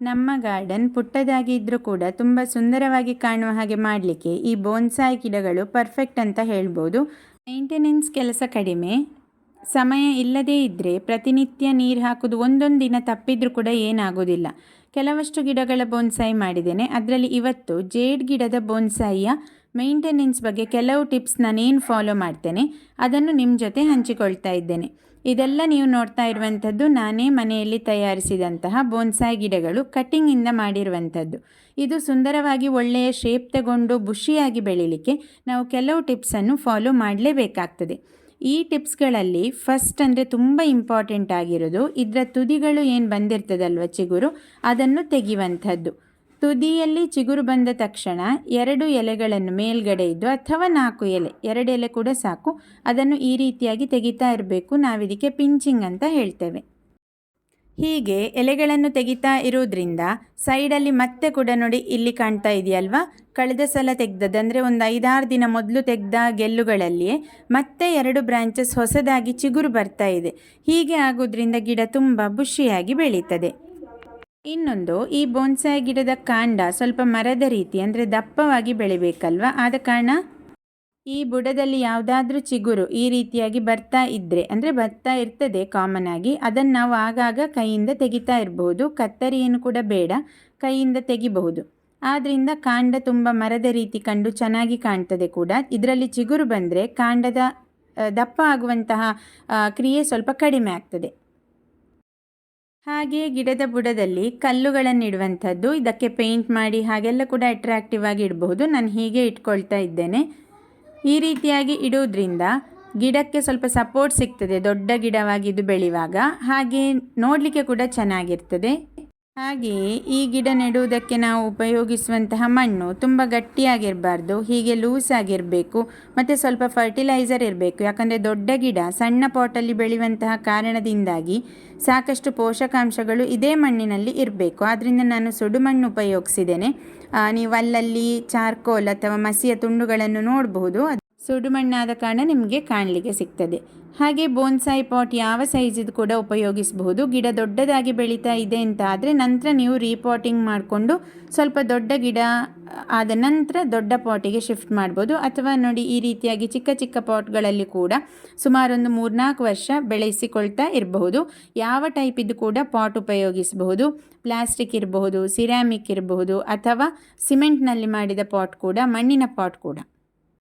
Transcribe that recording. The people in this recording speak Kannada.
ನಮ್ಮ ಗಾರ್ಡನ್ ಪುಟ್ಟದಾಗಿ ಇದ್ದರೂ ಕೂಡ ತುಂಬ ಸುಂದರವಾಗಿ ಕಾಣುವ ಹಾಗೆ ಮಾಡಲಿಕ್ಕೆ ಈ ಬೋನ್ಸಾಯಿ ಗಿಡಗಳು ಪರ್ಫೆಕ್ಟ್ ಅಂತ ಹೇಳ್ಬೋದು. ಮೇಂಟೆನೆನ್ಸ್ ಕೆಲಸ ಕಡಿಮೆ. ಸಮಯ ಇಲ್ಲದೇ ಇದ್ದರೆ ಪ್ರತಿನಿತ್ಯ ನೀರು ಹಾಕೋದು ಒಂದೊಂದು ದಿನ ತಪ್ಪಿದ್ರೂ ಕೂಡ ಏನಾಗೋದಿಲ್ಲ. ಕೆಲವಷ್ಟು ಗಿಡಗಳ ಬೋನ್ಸಾಯಿ ಮಾಡಿದ್ದೇನೆ. ಅದರಲ್ಲಿ ಇವತ್ತು ಜೇಡ್ ಗಿಡದ ಬೋನ್ಸಾಯಿಯ ಮೇಂಟೆನೆನ್ಸ್ ಬಗ್ಗೆ ಕೆಲವು ಟಿಪ್ಸ್ ನಾನೇನು ಫಾಲೋ ಮಾಡ್ತೇನೆ, ಅದನ್ನು ನಿಮ್ಮ ಜೊತೆ ಹಂಚಿಕೊಳ್ತಾ ಇದ್ದೇನೆ. ಇದೆಲ್ಲ ನೀವು ನೋಡ್ತಾ ಇರುವಂಥದ್ದು ನಾನೇ ಮನೆಯಲ್ಲಿ ತಯಾರಿಸಿದಂತಹ ಬೋನ್ಸಾಯಿ ಗಿಡಗಳು ಕಟ್ಟಿಂಗಿಂದ ಮಾಡಿರುವಂಥದ್ದು. ಇದು ಸುಂದರವಾಗಿ ಒಳ್ಳೆಯ ಶೇಪ್ ತಗೊಂಡು ಬುಷಿಯಾಗಿ ಬೆಳೀಲಿಕ್ಕೆ ನಾವು ಕೆಲವು ಟಿಪ್ಸನ್ನು ಫಾಲೋ ಮಾಡಲೇಬೇಕಾಗ್ತದೆ. ಈ ಟಿಪ್ಸ್ಗಳಲ್ಲಿ ಫಸ್ಟ್ ಅಂದರೆ ತುಂಬ ಇಂಪಾರ್ಟೆಂಟ್ ಆಗಿರೋದು, ಇದರ ತುದಿಗಳು ಏನು ಬಂದಿರ್ತದಲ್ವ ಚಿಗುರು, ಅದನ್ನು ತೆಗೆಯುವಂಥದ್ದು. ತುದಿಯಲ್ಲಿ ಚಿಗುರು ಬಂದ ತಕ್ಷಣ ಎರಡು ಎಲೆಗಳನ್ನು ಮೇಲ್ಗಡೆ ಇದ್ದು ಅಥವಾ ನಾಲ್ಕು ಎಲೆ, ಎರಡು ಎಲೆ ಕೂಡ ಸಾಕು. ಅದನ್ನು ಈ ರೀತಿಯಾಗಿ ತೆಗಿತಾ ಇರಬೇಕು. ನಾವಿದಕ್ಕೆ ಪಿಂಚಿಂಗ್ ಅಂತ ಹೇಳ್ತೇವೆ. ಹೀಗೆ ಎಲೆಗಳನ್ನು ತೆಗಿತಾ ಇರೋದ್ರಿಂದ ಸೈಡಲ್ಲಿ ಮತ್ತೆ ಕೂಡ ನೋಡಿ ಇಲ್ಲಿ ಕಾಣ್ತಾ ಇದೆಯಲ್ವಾ? ಕಳೆದ ಸಲ ತೆಗ್ದದ್ದು ಅಂದರೆ ಒಂದು ಐದಾರು ದಿನ ಮೊದಲು ತೆಗೆದ ಗೆಲ್ಲುಗಳಲ್ಲಿಯೇ ಮತ್ತೆ ಎರಡು ಬ್ರಾಂಚಸ್ ಹೊಸದಾಗಿ ಚಿಗುರು ಬರ್ತಾ ಇದೆ. ಹೀಗೆ ಆಗೋದ್ರಿಂದ ಗಿಡ ತುಂಬ ಬುಷಿಯಾಗಿ ಬೆಳೀತದೆ. ಇನ್ನೊಂದು, ಈ ಬೋನ್ಸಾಯಿ ಗಿಡದ ಕಾಂಡ ಸ್ವಲ್ಪ ಮರದ ರೀತಿ, ಅಂದರೆ ದಪ್ಪವಾಗಿ ಬೆಳಿಬೇಕಲ್ವ? ಆದ ಕಾರಣ ಈ ಬುಡದಲ್ಲಿ ಯಾವುದಾದ್ರೂ ಚಿಗುರು ಈ ರೀತಿಯಾಗಿ ಬರ್ತಾ ಇದ್ದರೆ ಅಂದರೆ ಬರ್ತಾ ಇರ್ತದೆ ಕಾಮನ್ ಆಗಿ, ಅದನ್ನು ನಾವು ಆಗಾಗ ಕೈಯಿಂದ ತೆಗಿತಾ ಇರಬಹುದು ಕತ್ತರಿಯನ್ನು ಕೂಡ ಬೇಡ, ಕೈಯಿಂದ ತೆಗಿಬಹುದು. ಆದ್ದರಿಂದ ಕಾಂಡ ತುಂಬ ಮರದ ರೀತಿ ಕಂಡು ಚೆನ್ನಾಗಿ ಕಾಣ್ತದೆ ಕೂಡ. ಇದರಲ್ಲಿ ಚಿಗುರು ಬಂದರೆ ಕಾಂಡದ ದಪ್ಪ ಆಗುವಂತಹ ಕ್ರಿಯೆ ಸ್ವಲ್ಪ ಕಡಿಮೆ ಆಗ್ತದೆ. ಹಾಗೆಯೇ ಗಿಡದ ಬುಡದಲ್ಲಿ ಕಲ್ಲುಗಳನ್ನಿಡುವಂಥದ್ದು. ಇದಕ್ಕೆ ಪೇಂಟ್ ಮಾಡಿ ಹಾಗೆಲ್ಲ ಕೂಡ ಅಟ್ರಾಕ್ಟಿವ್ ಆಗಿ ಇಡಬಹುದು. ನಾನು ಹೀಗೆ ಇಟ್ಕೊಳ್ತಾ ಇದ್ದೇನೆ. ಈ ರೀತಿಯಾಗಿ ಇಡೋದ್ರಿಂದ ಗಿಡಕ್ಕೆ ಸ್ವಲ್ಪ ಸಪೋರ್ಟ್ ಸಿಗ್ತದೆ. ದೊಡ್ಡ ಗಿಡವಾಗಿ ಇದು ಬೆಳೆಯುವಾಗ. ಹಾಗೆ ನೋಡಲಿಕ್ಕೆ ಕೂಡ ಚೆನ್ನಾಗಿರ್ತದೆ. ಹಾಗೆಯೇ ಈ ಗಿಡ ನೆಡುವುದಕ್ಕೆ ನಾವು ಉಪಯೋಗಿಸುವಂತಹ ಮಣ್ಣು ತುಂಬ ಗಟ್ಟಿಯಾಗಿರಬಾರ್ದು, ಹೀಗೆ ಲೂಸ್ ಆಗಿರಬೇಕು, ಮತ್ತು ಸ್ವಲ್ಪ ಫರ್ಟಿಲೈಸರ್ ಇರಬೇಕು. ಯಾಕಂದರೆ ದೊಡ್ಡ ಗಿಡ ಸಣ್ಣ ಪಾಟಲ್ಲಿ ಬೆಳೆಯುವಂತಹ ಕಾರಣದಿಂದಾಗಿ ಸಾಕಷ್ಟು ಪೋಷಕಾಂಶಗಳು ಇದೇ ಮಣ್ಣಿನಲ್ಲಿ ಇರಬೇಕು. ಆದ್ದರಿಂದ ನಾನು ಸುಡುಮಣ್ಣು ಉಪಯೋಗಿಸಿದ್ದೇನೆ. ನೀವು ಅಲ್ಲಲ್ಲಿ, ಚಾರ್ಕೋಲ್ ಅಥವಾ ಮಸಿಯ ತುಂಡುಗಳನ್ನು ನೋಡಬಹುದು ಸುಡುಮಣ್ಣಾದ ಕಾರಣ ನಿಮಗೆ ಕಾಣಲಿಕ್ಕೆ ಸಿಗ್ತದೆ. ಹಾಗೆ ಬೋನ್ಸಾಯಿ ಪಾಟ್ ಯಾವ ಸೈಜಿದು ಕೂಡ ಉಪಯೋಗಿಸಬಹುದು. ಗಿಡ ದೊಡ್ಡದಾಗಿ ಬೆಳೀತಾ ಇದೆ ಅಂತ ಆದರೆ ನಂತರ ನೀವು ರೀಪಾಟಿಂಗ್ ಮಾಡಿಕೊಂಡು ಸ್ವಲ್ಪ ದೊಡ್ಡ ಗಿಡ ಆದ ನಂತರ ದೊಡ್ಡ ಪಾಟಿಗೆ ಶಿಫ್ಟ್ ಮಾಡ್ಬೋದು. ಅಥವಾ ನೋಡಿ ಈ ರೀತಿಯಾಗಿ ಚಿಕ್ಕ ಚಿಕ್ಕ ಪಾಟ್ಗಳಲ್ಲಿ ಕೂಡ ಸುಮಾರೊಂದು ಮೂರ್ನಾಲ್ಕು ವರ್ಷ ಬೆಳೆಸಿಕೊಳ್ತಾ ಇರಬಹುದು. ಯಾವ ಟೈಪಿದ್ದು ಕೂಡ ಪಾಟ್ ಉಪಯೋಗಿಸಬಹುದು. ಪ್ಲಾಸ್ಟಿಕ್ ಇರಬಹುದು, ಸಿರಾಮಿಕ್ ಇರಬಹುದು ಅಥವಾ ಸಿಮೆಂಟ್ನಲ್ಲಿ ಮಾಡಿದ ಪಾಟ್ ಕೂಡ ಮಣ್ಣಿನ ಪಾಟ್ ಕೂಡ.